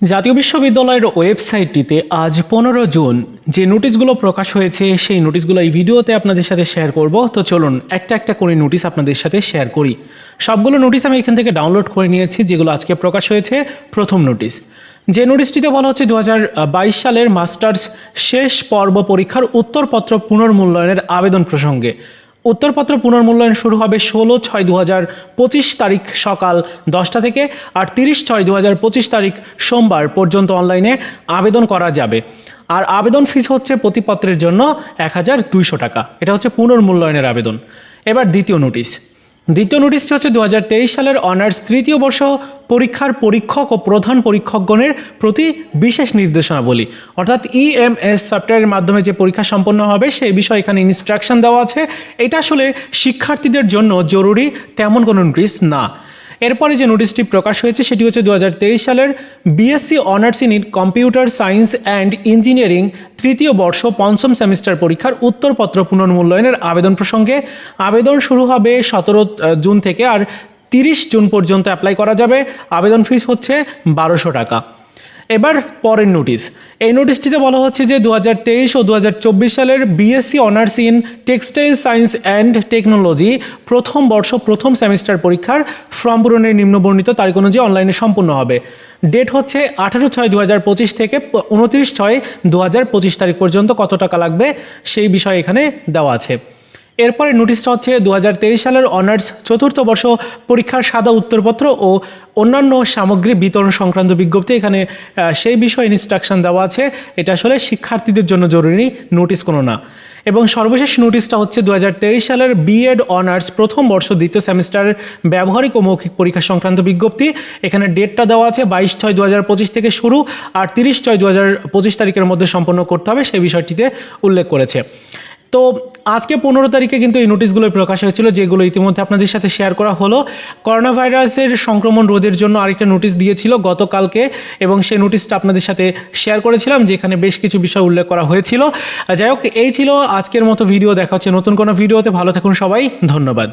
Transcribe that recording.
জাতীয় বিশ্ববিদ্যালয়ের ওয়েবসাইটটিতে আজ পনেরো জুন যে নোটিশগুলো প্রকাশ হয়েছে, সেই নোটিশগুলো এই ভিডিওতে আপনাদের সাথে শেয়ার করব। তো চলুন, একটা একটা করে নোটিশ আপনাদের সাথে শেয়ার করি। সবগুলো নোটিশ আমি এখান থেকে ডাউনলোড করে নিয়েছি, যেগুলো আজকে প্রকাশ হয়েছে। প্রথম নোটিশ, যে নোটিশটিতে বলা হচ্ছে দু হাজার বাইশ সালের মাস্টার্স শেষ পর্ব পরীক্ষার উত্তরপত্র পুনর্মূল্যায়নের আবেদন প্রসঙ্গে। উত্তরপত্র পুনর্মূল্যায়ন শুরু হবে ষোলো ছয় দু হাজার পঁচিশ তারিখ সকাল দশটা থেকে আর তিরিশ ছয় দু হাজার পঁচিশ তারিখ সোমবার পর্যন্ত অনলাইনে আবেদন করা যাবে। আর আবেদন ফিস হচ্ছে প্রতিপত্রের জন্য এক হাজার দুইশো টাকা। এটা হচ্ছে পুনর্মূল্যায়নের আবেদন। এবার দ্বিতীয় নোটিশ। দ্বিতীয় নোটিশটি হচ্ছে দু হাজার তেইশ সালের অনার্স তৃতীয় বর্ষ পরীক্ষার পরীক্ষক ও প্রধান পরীক্ষকগণের প্রতি বিশেষ নির্দেশনাবলী। অর্থাৎ ইএমএস সফটওয়্যারের মাধ্যমে যে পরীক্ষা সম্পন্ন হবে, সেই বিষয়ে এখানে ইনস্ট্রাকশন দেওয়া আছে। এটা আসলে শিক্ষার্থীদের জন্য জরুরি, তেমন কোনো নোটিশ না। এরপরে যে নোটিশটি প্রকাশ হয়েছে সেটি হচ্ছে দু হাজার তেইশ সালের BSc honours in computer science and engineering তৃতীয় বর্ষ পঞ্চম সেমিস্টার পরীক্ষার উত্তরপত্র পুনর্মূল্যায়নের আবেদন প্রসঙ্গে আবেদন শুরু হবে সতেরো জুন থেকে আর তিরিশ জুন পর্যন্ত অ্যাপ্লাই করা যাবে। আবেদন ফিস হচ্ছে বারোশো টাকা। এবার পরের নোটিশ এই নোটিশটিতে বলা হচ্ছে যে দু হাজার তেইশ ও দু হাজার চব্বিশ সালের BSc honours in textile science and technology প্রথম বর্ষ, প্রথম সেমিস্টার পরীক্ষার ফর্ম পূরণের নিম্নবর্ণিত তারিখ অনুযায়ী অনলাইনে সম্পূর্ণ হবে। ডেট হচ্ছে আঠারো ছয় দু হাজার পঁচিশ থেকে উনত্রিশ ছয় দু হাজার পঁচিশ তারিখ পর্যন্ত কত টাকা লাগবে সেই বিষয়ে এখানে দেওয়া আছে। এরপরে নোটিশটা হচ্ছে দু হাজার তেইশ সালের অনার্স চতুর্থ বর্ষ পরীক্ষার সাদা উত্তরপত্র ও অন্যান্য সামগ্রী বিতরণ সংক্রান্ত বিজ্ঞপ্তি। এখানে সেই বিষয়ে ইনস্ট্রাকশন দেওয়া আছে। এটা আসলে শিক্ষার্থীদের জন্য জরুরি নোটিশ কোনো না। এবং সর্বশেষ নোটিশটা হচ্ছে দু হাজার তেইশ সালের বিএড অনার্স প্রথম বর্ষ দ্বিতীয় সেমিস্টারের ব্যবহারিক ও মৌখিক পরীক্ষা সংক্রান্ত বিজ্ঞপ্তি। এখানে ডেটটা দেওয়া আছে বাইশ ছয় দু থেকে শুরু আর তিরিশ ছয় দু তারিখের মধ্যে সম্পন্ন করতে হবে সেই বিষয়টিতে উল্লেখ করেছে। তো আজকে পনেরো তারিখে কিন্তু এই নোটিশগুলো প্রকাশ হয়েছিল, যেগুলো ইতিমধ্যে আপনাদের সাথে শেয়ার করা হলো। করোনা ভাইরাসের সংক্রমণ রোধের জন্য আরেকটা নোটিশ দিয়েছিল গতকালকে এবং সেই নোটিশটা আপনাদের সাথে শেয়ার করেছিলাম, যেখানে বেশ কিছু বিষয় উল্লেখ করা হয়েছিল। যাই হোক, এই ছিল আজকের মতো ভিডিও দেখা হচ্ছে নতুন কোনো ভিডিওতে ভালো থাকুন সবাই, ধন্যবাদ।